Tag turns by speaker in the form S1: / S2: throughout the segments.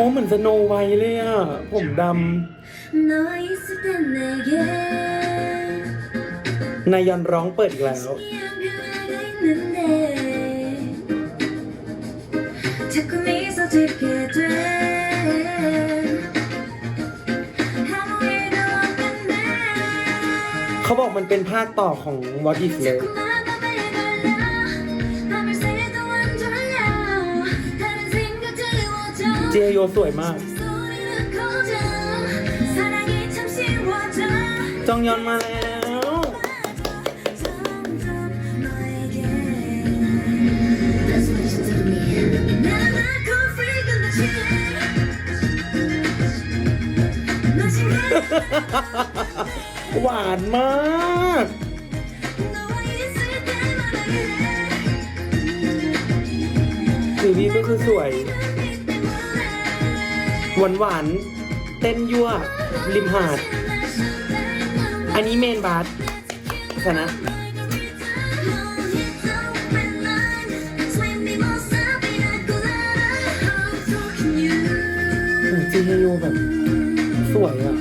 S1: โอ้เหมือนสโนไวเลยอะ ผมดำนายยันร้องเปิดอีกแล้ว เขาบอกมันเป็นภาคต่อของ What
S2: If เลย
S1: เจโยสวยมาก จองยอนมาแล้ว หวานมาก สีนี้ก็คือสวย หวานหวานๆเต้นยั่ว ริมหาด อันนี้เมนบาร์ชนะโอ้จีเฮโยแบบ สวยอะ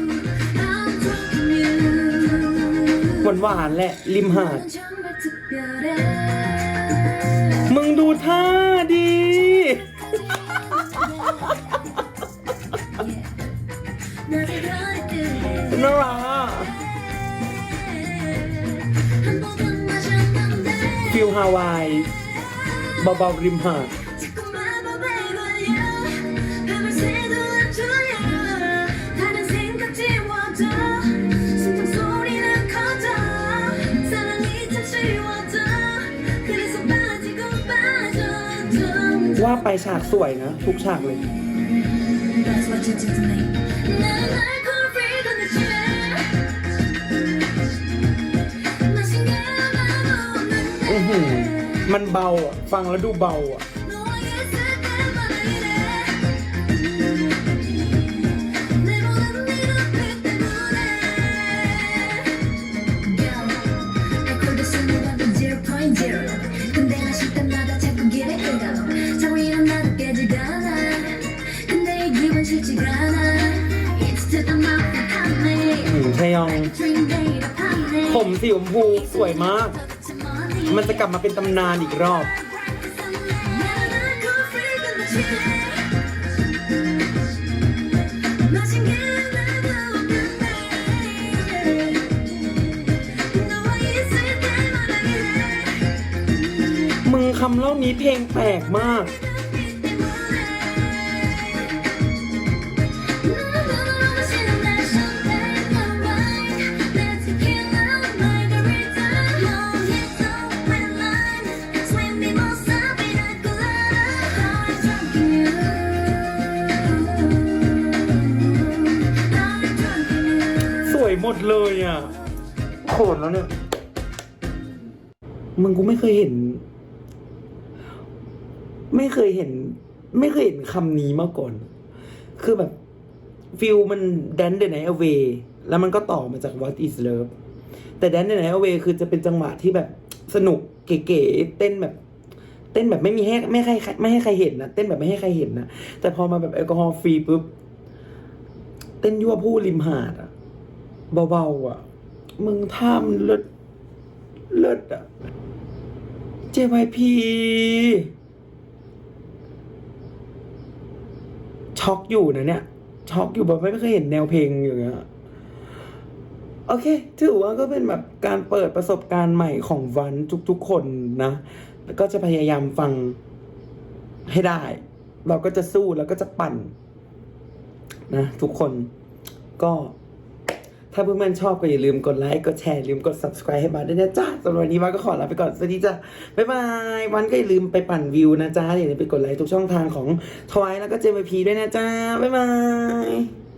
S1: หวานหวานๆแหละ ริมหาด มึงดูท่าดี นารัฟิลฮาวายเบาๆริมหาด ว่าไปฉากสวยนะ ทุกฉากเลย มันเบาอะ ฟังแล้วดูเบาอะ อืมยอง ผมสีชมพูสวยมาก มันจะกลับมาเป็นตำนานอีกรอบ มึงคำเล่านี้เพลงแปลกมาก หมดเลยอะโขนแล้วเนี่ย มึงกูไม่เคยเห็น ไม่เคยเห็น ไม่เคยเห็นคำนี้มาก่อน คือแบบฟิลมันแดนเดนไนเอเวแล้วมันก็ต่อมาจาก What is Love แต่แดนเดนไนเอเวคือจะเป็นจังหวะที่แบบสนุกเก๋ๆเต้นแบบเต้นแบบไม่มีให้ไม่ให้ใครไม่ให้ใครเห็นนะเต้นแบบไม่ให้ใครเห็นนะแต่พอมาแบบแอลกอฮอล์ฟรีปุ๊บเต้นยั่วผู้ริมหาดอะ เบาๆอะมึงท่ามนเลิศเลิศอะ JYP ช็อกอยู่นะเนี่ยช็อกอยู่แบบไม่เคยเห็นแนวเพลงอย่างเงี้ยโอเค ถือว่าก็เป็นแบบการเปิดประสบการณ์ใหม่ของวันทุกๆคนนะแล้วก็จะพยายามฟังให้ได้ เราก็จะสู้แล้วก็จะปั่น นะ ทุกคนก็ ถ้าเพื่อนๆชอบก็อย่าลืมกดไลค์ กดแชร์ ลืมกด subscribe ให้บ้านด้วยนะจ๊ะสำหรับวันนี้บ้านก็ขอลาไปก่อน สวัสดีจ้ะ บ๊ายบาย วันก็อย่าลืมไปปั่นวิวนะจ๊ะอย่าลืมไปกดไลค์ทุกช่องทางของทวายแล้วก็เจมพีด้วยนะจ๊ะ บ๊ายบาย